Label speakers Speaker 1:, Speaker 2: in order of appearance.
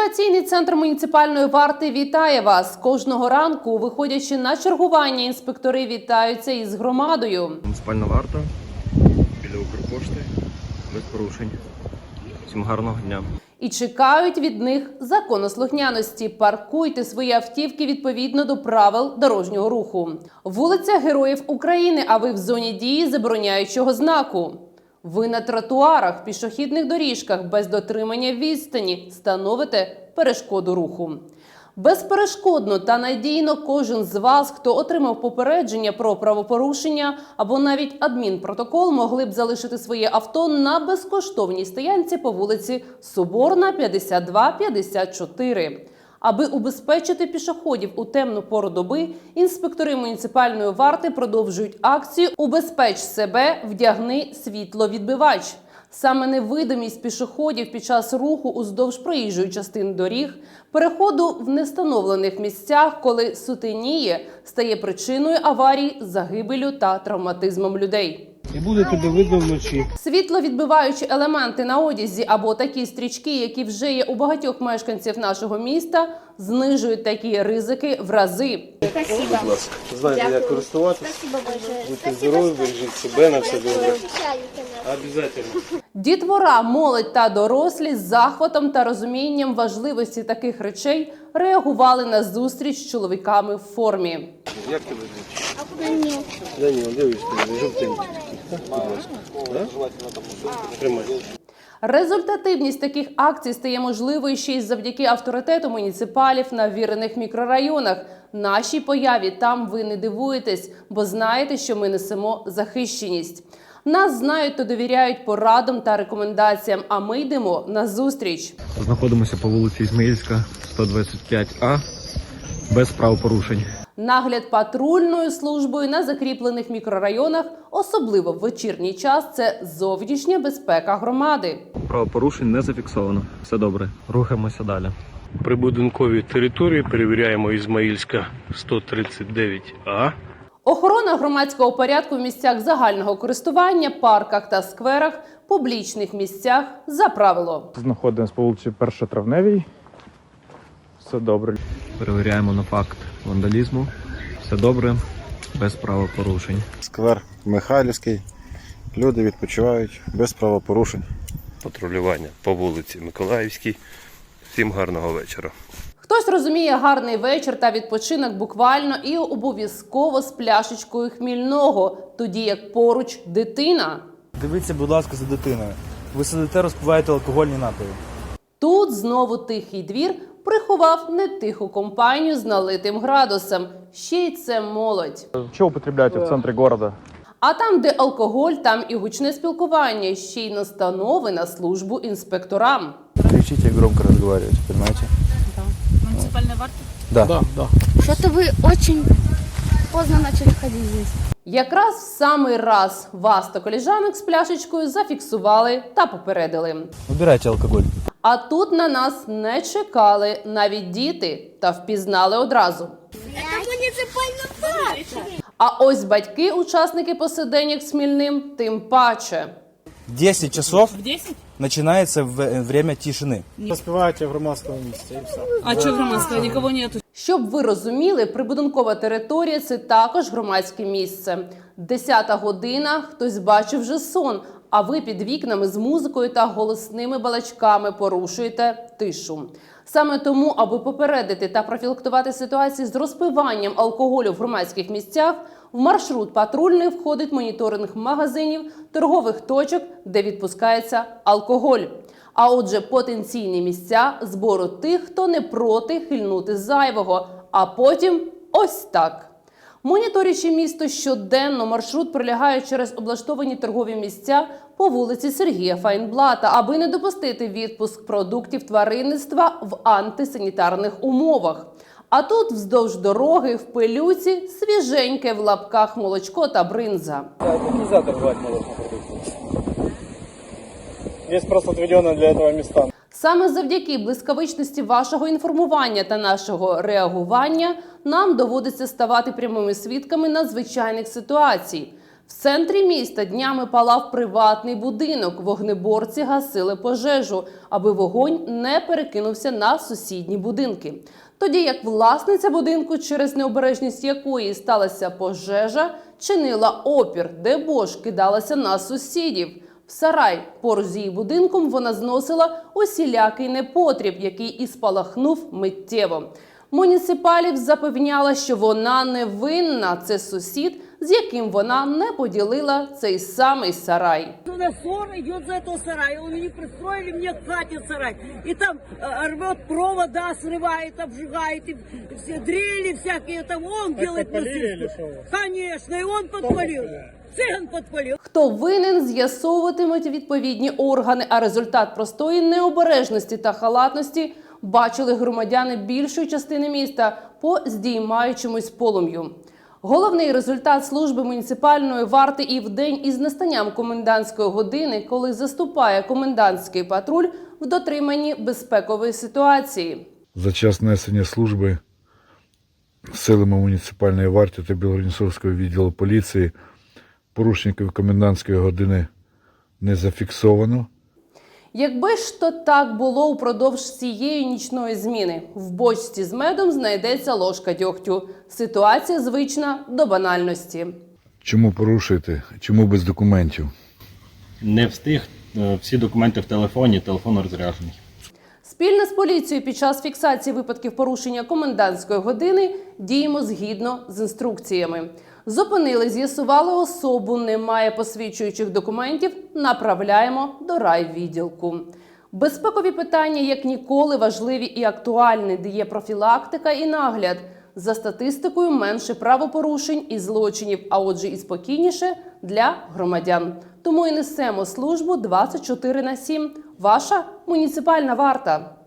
Speaker 1: Ситуаційний центр муніципальної варти вітає вас кожного ранку. Виходячи на чергування, інспектори вітаються із громадою.
Speaker 2: Муніципальна варта біля Укрпошти без порушень. Всім гарного дня.
Speaker 1: і чекають від них законослухняності. Паркуйте свої автівки відповідно до правил дорожнього руху. Вулиця Героїв України. А ви в зоні дії забороняючого знаку. Ви на тротуарах, пішохідних доріжках без дотримання відстані становите перешкоду руху. Безперешкодно та надійно кожен з вас, хто отримав попередження про правопорушення або навіть адмінпротокол, могли б залишити своє авто на безкоштовній стоянці по вулиці Соборна 52-54. Аби убезпечити пішоходів у темну пору доби, інспектори муніципальної варти продовжують акцію Убезпеч себе, вдягни світловідбивач. Саме невидимість пішоходів під час руху уздовж проїжджої частини доріг, переходу в нестановлених місцях, коли сутеніє, стає причиною аварій, загибелю та травматизмом людей.
Speaker 3: І буде тебе видно вночі.
Speaker 1: Світловідбиваючі елементи на одязі або такі стрічки, які вже є у багатьох мешканців нашого міста, знижують такі ризики в рази.
Speaker 4: Спасибо.
Speaker 3: Знаєте, як користуватися. Будьте здорові, бережіть себе на все добре. Обязательно.
Speaker 1: Дітвора, молодь та дорослі з захватом та розумінням важливості таких речей реагували на зустріч з чоловіками в формі.
Speaker 3: Як тебе звуть? Даніл, дивишся, жовтенький.
Speaker 1: Результативність таких акцій стає можливою ще й завдяки авторитету муніципалів на вірених мікрорайонах. Нашій появі там ви не дивуєтесь, бо знаєте, що ми несемо захищеність. Нас знають та довіряють порадам та рекомендаціям. А ми йдемо на зустріч.
Speaker 2: Знаходимося по вулиці Ізмаїльська, 125А, без правопорушень.
Speaker 1: Нагляд патрульною службою на закріплених мікрорайонах, особливо в вечірній час, це зовнішня безпека громади.
Speaker 2: Правопорушень не зафіксовано. Все добре. Рухаємося далі.
Speaker 3: Прибудинкові території перевіряємо Ізмаїльська 139А.
Speaker 1: Охорона громадського порядку в місцях загального користування, парках та скверах, публічних місцях за правило.
Speaker 5: Знаходимося по вулиці Першотравневій. Все добре.
Speaker 2: Перевіряємо на факт вандалізму. Все добре, без правопорушень.
Speaker 6: сквер Михайлівський. Люди відпочивають без правопорушень.
Speaker 3: Патрулювання по вулиці Миколаївській. Всім гарного вечора.
Speaker 1: Хтось розуміє гарний вечір та відпочинок буквально і обов'язково з пляшечкою хмільного, тоді як поруч дитина.
Speaker 7: Дивіться, будь ласка, за дитиною. Ви сидите, розпиваєте алкогольні напої.
Speaker 1: Тут знову тихий двір приховав нетиху компанію з налитим градусом. Ще й це молодь.
Speaker 5: Що употребляєте в центрі міста?
Speaker 1: А там, де алкоголь, там і гучне спілкування, ще й настанови на службу інспекторам.
Speaker 7: Кричите и громко разговаривайте, понимаете?
Speaker 8: Муниципальная варта?
Speaker 7: Да. да.
Speaker 4: Что-то вы очень поздно начали ходить здесь.
Speaker 1: Якраз в самий раз вас та коліжанок з пляшечкою зафіксували та попередили.
Speaker 7: Убирайте алкоголь.
Speaker 1: А тут на нас не чекали навіть діти та впізнали одразу. А ось батьки, учасники посиденьок з Хмільним, тим паче.
Speaker 7: 10 часов
Speaker 8: В 10?
Speaker 7: начинается в- время тишины.
Speaker 5: Розпиваєте в громадському місці і все.
Speaker 8: А что громадское? Никого нету.
Speaker 1: Щоб ви розуміли, прибудинкова територія це також громадське місце. Десята година, хтось бачив вже сон, а ви під вікнами з музикою та голосними балачками порушуєте тишу. Саме тому, аби попередити та профілактувати ситуації з розпиванням алкоголю в громадських місцях, в маршрут патрульний входить моніторинг магазинів, торгових точок, де відпускається алкоголь. А отже, потенційні місця збору тих, хто не проти хильнути зайвого, а потім ось так. Моніторячи місто щоденно, маршрут пролягає через облаштовані торгові місця по вулиці Сергія Файнблата, аби не допустити відпуск продуктів тваринництва в антисанітарних умовах. А тут вздовж дороги в пилюці свіженьке в лапках молочко та бринза.
Speaker 5: Есть просто отведенные для этого места.
Speaker 1: Саме завдяки блискавичності вашого інформування та нашого реагування нам доводиться ставати прямими свідками надзвичайних ситуацій. В центрі міста днями палав приватний будинок. Вогнеборці гасили пожежу, аби вогонь не перекинувся на сусідні будинки. Тоді як власниця будинку, через необережність якої сталася пожежа, чинила опір, дебош кидалася на сусідів. В сарай поруч з її будинком вона зносила усілякий непотріб, який і спалахнув миттєво. Муніципалів запевняла, що вона не винна. Це сусід, з яким вона не поділила цей самий сарай.
Speaker 9: У нас ссора идет за этого сарая. Он не пристроили мне к хате сарай. И там э, рвет провода, срывает, обжигает. И все дрели всякие. Там он делает насыпку. Конечно, и он подпалил. Цыган подпалил.
Speaker 1: Хто винен, з'ясовуватимуть відповідні органи. А результат простої необережності та халатності бачили громадяни більшої частини міста по здіймаючомусь полум'ю. Головний результат служби муніципальної варти і в день із настанням комендантської години, коли заступає комендантський патруль в дотриманні безпекової ситуації.
Speaker 10: За час несення служби силами муніципальної варти та Білгороднісовського відділу поліції порушників комендантської години не зафіксовано.
Speaker 1: Якби ж то так було упродовж цієї нічної зміни, в бочці з медом знайдеться ложка дьогтю. Ситуація звична до банальності.
Speaker 10: Чому порушити? Чому без документів?
Speaker 5: Не встиг. е, Всі документи в телефоні, телефон розряджений.
Speaker 1: Спільно з поліцією під час фіксації випадків порушення комендантської години діємо згідно з інструкціями. Зупинили, з'ясували особу, немає посвідчуючих документів. Направляємо до райвідділку. Безпекові питання як ніколи важливі і актуальні, де є профілактика і нагляд. За статистикою менше правопорушень і злочинів, а отже, і спокійніше для громадян. Тому і несемо службу 24 на 7. Ваша муніципальна варта.